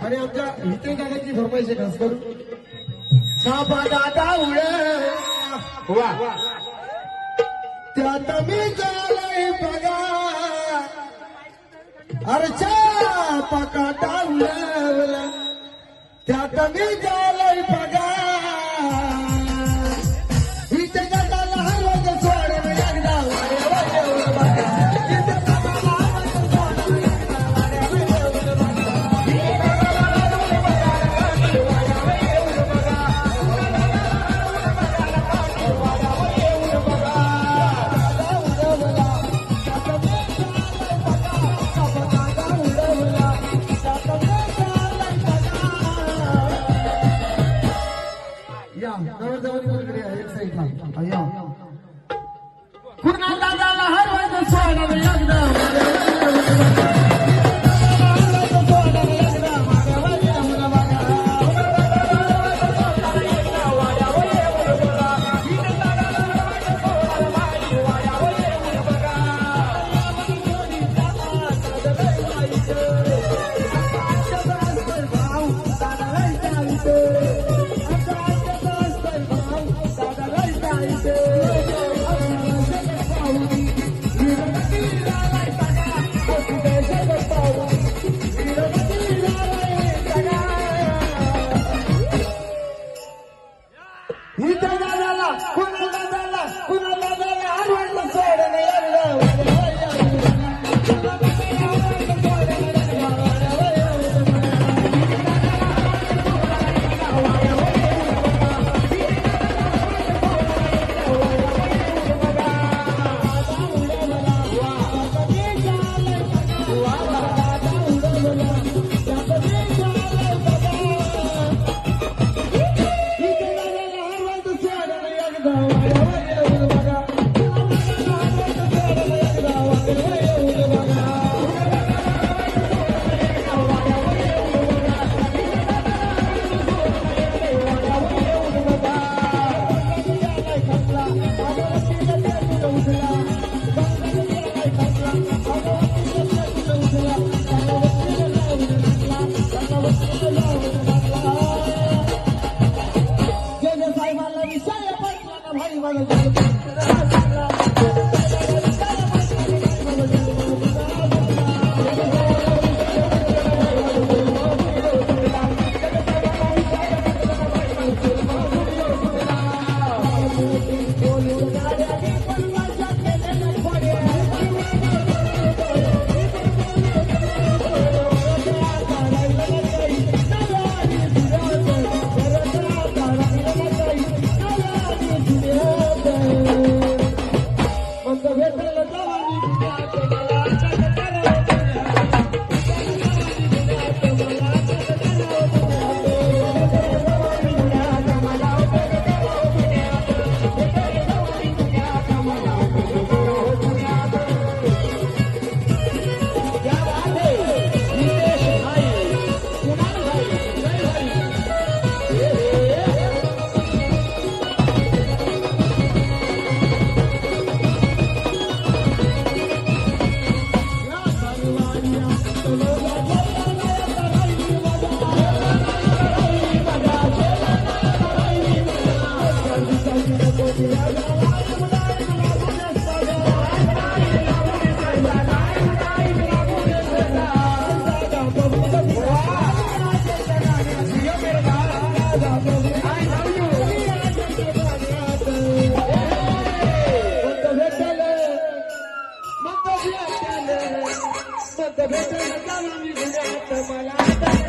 आणि आमच्या हिते दादाची फरमाईश आहे खास करून. सापा दादा उड वा. त्यात मी झालंय बघा. अरच्या पकाटा उडवला. त्यात मी झालंय बघा. कुणा दादाला हरवायचं सोडा एकदा Yeah. International. Thank you. gobierno. भेटला मला